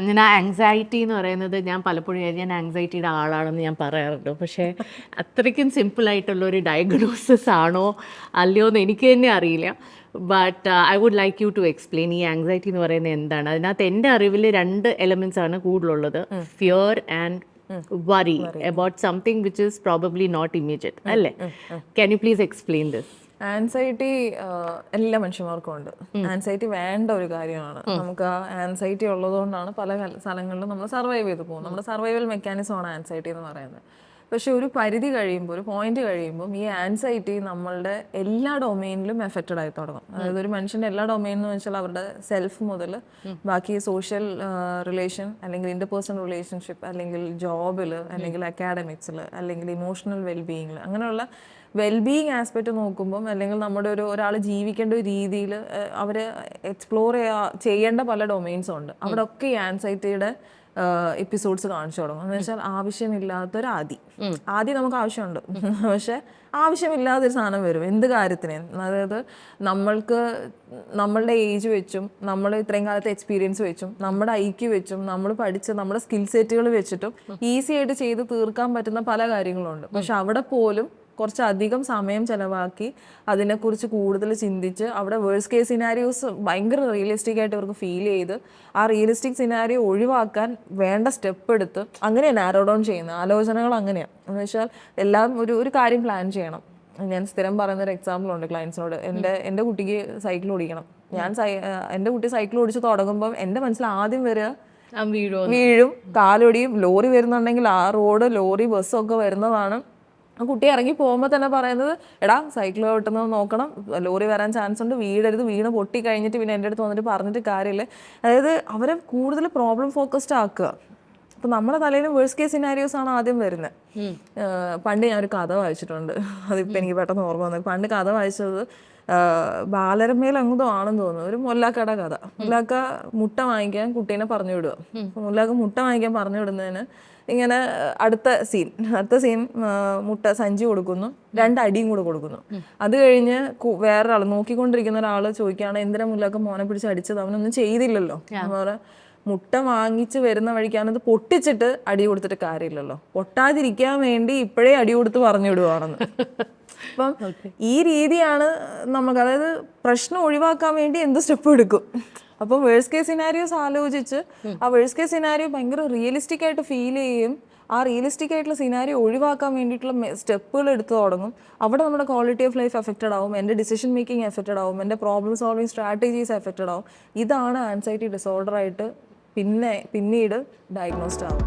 അങ്ങനെ ആങ്സൈറ്റി എന്ന് പറയുന്നത് ഞാൻ പലപ്പോഴും ഞാൻ ആങ്സൈറ്റിയുടെ ആളാണെന്ന് ഞാൻ പറയാറുണ്ട്. പക്ഷേ അത്രയ്ക്കും സിമ്പിളായിട്ടുള്ള ഒരു ഡയഗ്നോസിസ് ആണോ അല്ലയോ എന്ന് എനിക്ക് തന്നെ അറിയില്ല. But I would like you to explain ഈ ആങ്സൈറ്റി എന്ന് പറയുന്നത് എന്താണ്? അതിനകത്ത് എന്റെ അറിവിൽ രണ്ട് എലമെന്റ്സ് ആണ് കൂടുതലുള്ളത്. Fear and worry about something which is probably not immediate അല്ലേ? Can you please explain this anxiety എല്ലാ മനുഷ്യന്മാർക്കും ഉണ്ട്. ആൻസൈറ്റി വേണ്ട ഒരു കാര്യമാണ്. നമുക്ക് ആ ആൻസൈറ്റി ഉള്ളതുകൊണ്ടാണ് പല സ്ഥലങ്ങളിലും നമ്മൾ സർവൈവ് ചെയ്ത് പോകുന്നത്. നമ്മുടെ സർവൈവൽ മെക്കാനിസം ആണ് ആൻസൈറ്റി എന്ന് പറയുന്നത്. പക്ഷെ ഒരു പരിധി കഴിയുമ്പോൾ ഒരു പോയിന്റ് കഴിയുമ്പോൾ ഈ ആൻസൈറ്റി നമ്മളുടെ എല്ലാ ഡൊമെയിനിലും എഫക്റ്റഡ് ആയി തുടങ്ങും. അതായത് ഒരു മനുഷ്യന്റെ എല്ലാ ഡൊമെയിൻ എന്ന് വെച്ചാൽ അവരുടെ സെൽഫ് മുതൽ ബാക്കി സോഷ്യൽ റിലേഷൻ അല്ലെങ്കിൽ ഇന്റർപേഴ്സണൽ റിലേഷൻഷിപ്പ് അല്ലെങ്കിൽ ജോബിൽ അല്ലെങ്കിൽ അക്കാഡമിക്സിൽ അല്ലെങ്കിൽ ഇമോഷണൽ വെൽബീയിങ്ങിൽ അങ്ങനെയുള്ള വെൽബീയിങ് ആസ്പെക്റ്റ് നോക്കുമ്പോൾ അല്ലെങ്കിൽ നമ്മുടെ ഒരു ഒരാൾ ജീവിക്കേണ്ട ഒരു രീതിയിൽ അവർ എക്സ്പ്ലോർ ചെയ്യേണ്ട പല ഡൊമെയിൻസും ഉണ്ട്. അവിടെ ഒക്കെ ഈ ആൻസൈറ്റിയുടെ എപ്പിസോഡ്സ് കാണിച്ചു തുടങ്ങും. എന്ന് വെച്ചാൽ ആവശ്യമില്ലാത്തൊരു ആദി. ആദ്യം നമുക്ക് ആവശ്യമുണ്ട്. പക്ഷെ ആവശ്യമില്ലാത്തൊരു സാധനം വരും. എന്ത് കാര്യത്തിന്? അതായത് നമ്മൾക്ക് നമ്മളുടെ ഏജ് വെച്ചും നമ്മൾ ഇത്രയും കാലത്തെ എക്സ്പീരിയൻസ് വെച്ചും നമ്മുടെ ഐക്യു വെച്ചും നമ്മൾ പഠിച്ച നമ്മുടെ സ്കിൽ സെറ്റുകൾ വെച്ചിട്ടും ഈസി ആയിട്ട് ചെയ്ത് തീർക്കാൻ പറ്റുന്ന പല കാര്യങ്ങളുണ്ട്. പക്ഷെ അവിടെ പോലും കുറച്ചധികം സമയം ചിലവാക്കി അതിനെക്കുറിച്ച് കൂടുതൽ ചിന്തിച്ച് അവിടെ വേഴ്സ് കേസ് സിനാരിയോസ് ഭയങ്കര റിയലിസ്റ്റിക് ആയിട്ട് ഇവർക്ക് ഫീൽ ചെയ്ത് ആ റിയലിസ്റ്റിക് സിനാരിയോ ഒഴിവാക്കാൻ വേണ്ട സ്റ്റെപ്പ് എടുത്ത് അങ്ങനെയാണ് നാരോ ഡൗൺ ചെയ്യുന്നത്. ആലോചനകൾ അങ്ങനെയാണ് എന്ന് വെച്ചാൽ എല്ലാം ഒരു ഒരു കാര്യം പ്ലാൻ ചെയ്യണം. ഞാൻ സ്ഥിരം പറയുന്ന ഒരു എക്സാമ്പിൾ ഉണ്ട് ക്ലയൻസിനോട് എന്റെ എന്റെ കുട്ടിക്ക് സൈക്കിൾ ഓടിക്കണം. ഞാൻ സൈ എന്റെ കുട്ടി സൈക്കിൾ ഓടിച്ച് തുടങ്ങുമ്പം എന്റെ മനസ്സിൽ ആദ്യം വരിക വീഴോ കാലൊടിയും ലോറി വരുന്നുണ്ടെങ്കിൽ ആ റോഡ് ലോറി ബസ്സൊക്കെ വരുന്നതാണ് കുട്ടി ഇറങ്ങി പോകുമ്പോൾ തന്നെ പറയുന്നത് എടാ സൈക്കിൾ വെട്ടുന്നത് നോക്കണം. ലോറി വരാൻ ചാൻസ് ഉണ്ട്. വീടരുത് വീണ് പൊട്ടി കഴിഞ്ഞിട്ട് പിന്നെ എന്റെ അടുത്ത് വന്നിട്ട് പറഞ്ഞിട്ട് കാര്യമില്ല. അതായത് അവരെ കൂടുതൽ പ്രോബ്ലം ഫോക്കസ്ഡ് ആക്കുക. അപ്പം നമ്മുടെ തലയിൽ വേഴ്സ് കേസ് സിനാരിയോസ് ആണ് ആദ്യം വരുന്നത്. പണ്ട് ഞാൻ ഒരു കഥ വായിച്ചിട്ടുണ്ട്. അതിപ്പോൾ എനിക്ക് പെട്ടെന്ന് ഓർമ്മ വന്നു. പണ്ട് കഥ വായിച്ചത് ബാലരമയിൽ അങ്ങോട്ടും ആണെന്ന് തോന്നുന്നു. ഒരു മുല്ലാക്കട കഥ. മുല്ലാക്ക മുട്ട വാങ്ങിക്കാൻ കുട്ടീനെ പറഞ്ഞു വിടുക മുല്ലാക്ക മുട്ട വാങ്ങിക്കാൻ പറഞ്ഞു വിടുന്നതിന് ഇങ്ങനെ അടുത്ത സീൻ അടുത്ത സീൻ മുട്ട സഞ്ചി കൊടുക്കുന്നു. രണ്ടടിയും കൂടെ കൊടുക്കുന്നു. അത് കഴിഞ്ഞ് വേറൊരാൾ നോക്കിക്കൊണ്ടിരിക്കുന്ന ഒരാൾ ചോദിക്കുകയാണ് എന്തിനാ മുല്ലാക്ക മോനെ പിടിച്ച് അടിച്ചത്? അവനൊന്നും ചെയ്തില്ലല്ലോ. മുട്ട വാങ്ങിച്ച് വരുന്ന വഴിക്കാണ് ഇത് പൊട്ടിച്ചിട്ട് അടി കൊടുത്തിട്ട് കാര്യമില്ലല്ലോ. പൊട്ടാതിരിക്കാൻ വേണ്ടി ഇപ്പോഴേ അടി കൊടുത്ത് പറഞ്ഞു വിടുവാണെന്ന് അപ്പം ഈ രീതിയാണ് നമുക്ക് അതായത് പ്രശ്നം ഒഴിവാക്കാൻ വേണ്ടി എന്ത് സ്റ്റെപ്പ് എടുക്കും? അപ്പം വേഴ്സ് കേസ് സിനാരിയോസ് ആലോചിച്ച് ആ വേഴ്സ് കേസ് സിനാരിയോ ഭയങ്കര റിയലിസ്റ്റിക് ആയിട്ട് ഫീൽ ചെയ്യും. ആ റിയലിസ്റ്റിക് ആയിട്ടുള്ള സിനാരി ഒഴിവാക്കാൻ വേണ്ടിയിട്ടുള്ള സ്റ്റെപ്പുകൾ എടുത്തു തുടങ്ങും. അവിടെ നമ്മുടെ ക്വാളിറ്റി ഓഫ് ലൈഫ് എഫക്റ്റഡ് ആവും എന്റെ ഡിസിഷൻ മേക്കിംഗ് എഫക്റ്റഡ് ആവും എന്റെ പ്രോബ്ലം സോൾവിങ് സ്ട്രാറ്റജീസ് എഫക്റ്റഡ് ആവും. ഇതാണ് ആൻസൈറ്റി ഡിസോർഡർ ആയിട്ട് പിന്നെ പിന്നീട് ഡയഗ്നോസ്ഡ് ആവും.